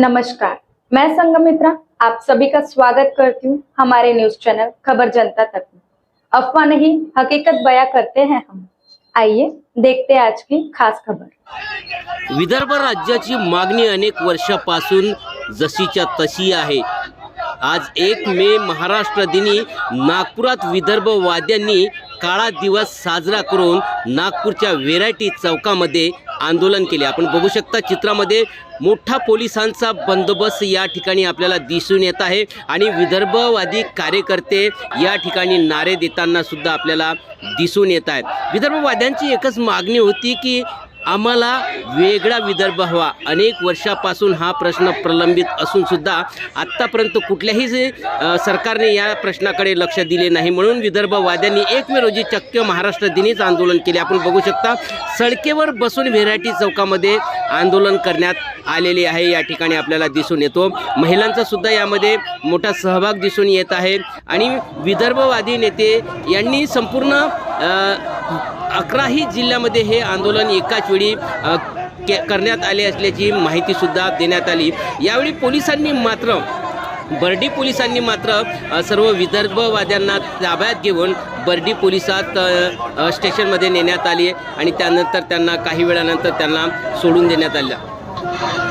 नमस्कार मैं संगमित्रा आप सभी का स्वागत करती हूँ हमारे न्यूज चैनल खबर जनता तक अफवाह नहीं हकीकत बया करते हैं हम आइए देखते आज की खास खबर विदर्भ राज्याची मागणी अनेक वर्षापासून जशीच्या तशी आहे आज एक मे महाराष्ट्र दिनी नागपुरात विदर्भ वाद्यांनी काळा दिवस साजरा करून नागपूरच्या वेरायटी चौकामध्ये आंदोलन केले आपण बघू शकता चित्रामध्ये मोठा पोलिसांचा बंदोबस्त या ठिकाणी आपल्याला दिसून येत आहे आणि विदर्भवादी कार्यकर्ते या ठिकाणी नारे देताना सुद्धा आपल्याला दिसून येत आहेत विदर्भवाद्यांची एकच मागणी होती की आम्हाला वेगळा विदर्भ हवा अनेक वर्षापासून हा प्रश्न प्रलंबित असूनसुद्धा आत्तापर्यंत कुठल्याही सरकारने या प्रश्नाकडे लक्ष दिले नाही म्हणून विदर्भवाद्यांनी एक मे रोजी चक्क महाराष्ट्र दिनीच आंदोलन केले आपण बघू शकता सडकेवर बसून व्हेरायटी चौकामध्ये आंदोलन करण्यात आलेले आहे या ठिकाणी आपल्याला दिसून येतो महिलांचा सुद्धा यामध्ये मोठा सहभाग दिसून येत आहे आणि विदर्भवादी नेते यांनी संपूर्ण अकराही जिल्ह्यामध्ये हे आंदोलन एकाच वेळी के करण्यात आले असल्याची माहितीसुद्धा देण्यात आली यावेळी पोलिसांनी मात्र बर्डी पोलिसांनी मात्र सर्व विदर्भवाद्यांना ताब्यात घेऊन बर्डी पोलिसात स्टेशनमध्ये नेण्यात आली आणि त्यानंतर त्यांना काही वेळानंतर त्यांना सोडून देण्यात आलं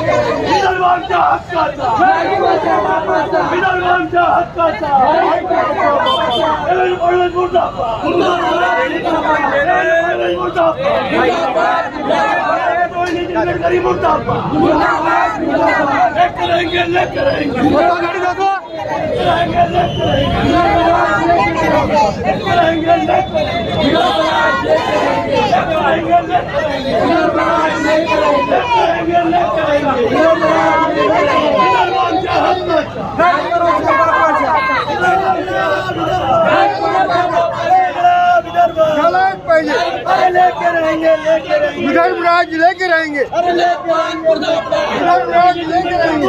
विदर्भांच्या हक्काचा विदर्भांच्या हक्काचा करेंगे ले करेंगे करेंगे लेके रहेंगे लेके विधान राज लेके रहेंगे अरे लेके रहेंगे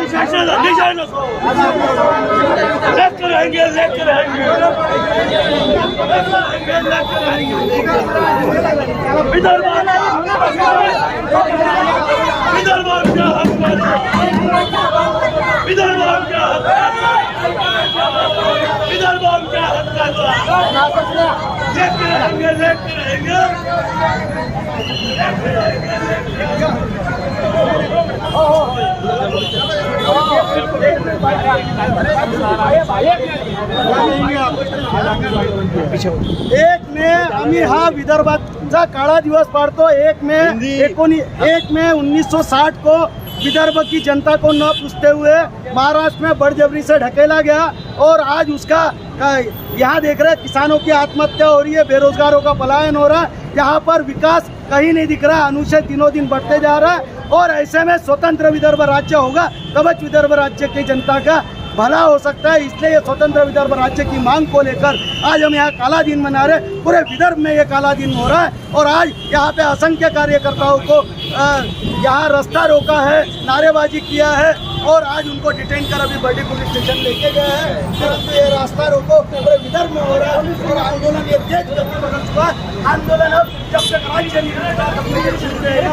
Aşağıda ne canınız var? Left kere engel, left kere engel. Bir darba. Bir darba amca. Bir darba amca. Bir darba amca. Left kere engel, left kere engel. Left kere engel, left kere engel. एक मे आम्ही हा विदर्भाचा काला दिवस पाडतो एक मे एक एक मे उन्नीस सौ साठ को विदर्भ की जनता को न पूछते हुए महाराष्ट्र में बड़जबरी से ढकेला गया और आज उसका यहाँ देख रहे किसानों की आत्महत्या हो रही है बेरोजगारों का पलायन हो रहा है यहाँ पर विकास कहीं नहीं दिख रहा है अनुच्छेद दिनों दिन बढ़ते जा रहा है और ऐसे में स्वतंत्र विदर्भ राज्य होगा तब विदर्भ राज्य की जनता का भला हो सकता है इसलिए ये स्वतंत्र विदर्भ राज्य की मांग को लेकर आज हम यहाँ काला दिन मना रहे पूरे विदर्भ में ये काला दिन हो रहा है और आज यहाँ पे असंख्य कार्यकर्ताओं को यहाँ रास्ता रोका है नारेबाजी किया है और आज उनको डिटेन कर अभी बड़ी पुलिस स्टेशन लेके गए हैं तो ये रास्ता रोको पूरे विदर्भ में हो रहा है आंदोलन ये तेज गति आंदोलन अब जब तक राज्य नहीं